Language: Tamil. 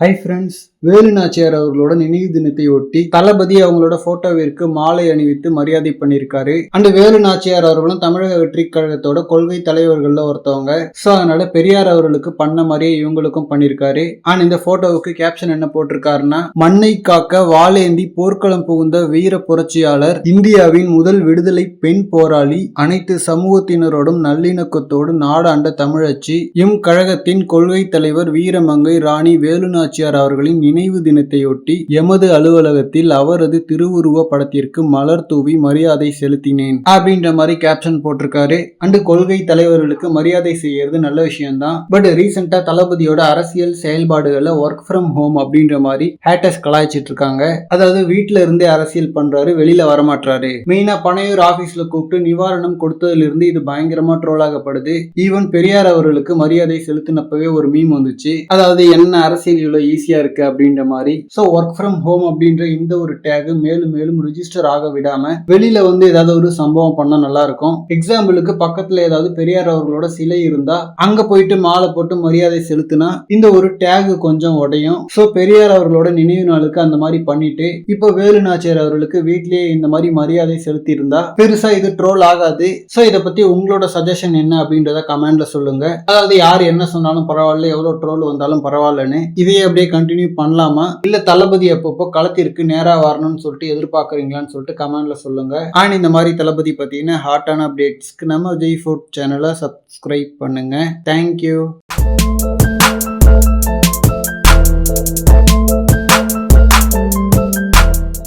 ஹை ஃப்ரெண்ட்ஸ் வேலு நாச்சியார் அவர்களோட நினைவு தினத்தை ஒட்டி தளபதி அவங்களோட போட்டோவிற்கு மாலை அணிவித்து மரியாதை பண்ணியிருக்காரு. அண்ட் வேலு நாச்சியார் அவர்களும் தமிழக வெற்றி கழகத்தோட கொள்கை தலைவர்கள்ல ஒருத்தவங்க. ஸோ அதனால பெரியார் அவர்களுக்கு பண்ண மாதிரியே இவங்களுக்கும் பண்ணியிருக்காரு. ஆனால் இந்த போட்டோவுக்கு கேப்ஷன் என்ன போட்டிருக்காருன்னா மண்ணை காக்க வாளேந்தி போர்க்களம் புகுந்த வீர புரட்சியாளர் இந்தியாவின் முதல் விடுதலை பெண் போராளி அனைத்து சமூகத்தினரோடும் நல்லிணக்கத்தோடு நாடாண்ட தமிழச்சி இம் கழகத்தின் கொள்கை தலைவர் வீரமங்கை ராணி வேலுநாச்சி நாச்சியார் அவர்களின் நினைவு தினத்தையொட்டி எமது அலுவலகத்தில் அவரது திருவுருவ படத்திற்கு மலர் தூவி மரியாதை செலுத்தினேன். அப்படின்ற மாதிரி கேப்ஷன் போட்டிருக்காரு. அண்டு கொள்கை தலைவர்களுக்கு மரியாதை செய்யறது நல்ல விஷயம்தான். பட் ரீசெண்டா தளபதியோட அரசியல் செயல்பாடுகளை ஒர்க் ஃப்ரம் ஹோம் அப்படின்ற மாதிரி ஹேட்டர்ஸ் கலாய்ச்சிட்டு இருக்காங்க அதாவது வீட்டுல இருந்தே அரசியல் பண்றாரு வெளியில வரமாட்டாரு மெயினா பனையூர் ஆபீஸ்ல கூப்பிட்டு நிவாரணம் கொடுத்ததுல இருந்து இது பயங்கரமா ட்ரோல் ஆகப்படுது. ஈவன் பெரியார் அவர்களுக்கு மரியாதை செலுத்தினப்பவே ஒரு மீம் வந்துச்சு. அதாவது என்ன அரசியல் ஈஸியாக ஈஸியா இருக்கு அப்படின்ற மாதிரி. ஸோ ஒர்க் ஃப்ரம் ஹோம் அப்படின்ற இந்த ஒரு டேகு மேலும் மேலும் ரிஜிஸ்டர் ஆக விடாமல் வெளியில் வந்து ஏதாவது ஒரு சம்பவம் பண்ணால் நல்லாயிருக்கும் எக்ஸாம்பிளுக்கு பக்கத்தில் ஏதாவது பெரியார் அவர்களோட சிலை இருந்தால் அங்கே போயிட்டு மாலை போட்டு மரியாதை செலுத்தினா இந்த ஒரு டேகு கொஞ்சம் உடையும். ஸோ பெரியார் அவர்களோட நினைவு நாளுக்கு அந்த மாதிரி பண்ணிட்டு இப்போ வேலுநாச்சியார் அவர்களுக்கு வீட்லேயே இந்த மாதிரி மரியாதை செலுத்தி இருந்தா பெருசா இது ட்ரோல் ஆகாது. ஸோ இதை பத்தி உங்களோட சஜஷன் என்ன அப்படின்றத கமெண்ட்ல சொல்லுங்க. அதாவது யார் என்ன சொன்னாலும் பரவாயில்ல எவ்வளவு ட்ரோல் வந்தாலும் பரவாயில்லன்னு. இதையே அப்படியே கண்டினியூ பண்ணலாமா? இல்ல தளபதி அப்பப்போ களத்திற்கு நேரா வரணும்னு சொல்லிட்டு எதிர்பார்க்குறீங்களான்னு சொல்லிட்டு கமெண்ட்ல சொல்லுங்க. அண்ட் இந்த மாதிரி தளபதி பார்த்தீங்கன்னா ஹாட்டான அப்டேட்ஸ்க்கு நம்ம விஜய் ஃபுட் சேனலை சப்ஸ்கிரைப் பண்ணுங்க. Thank you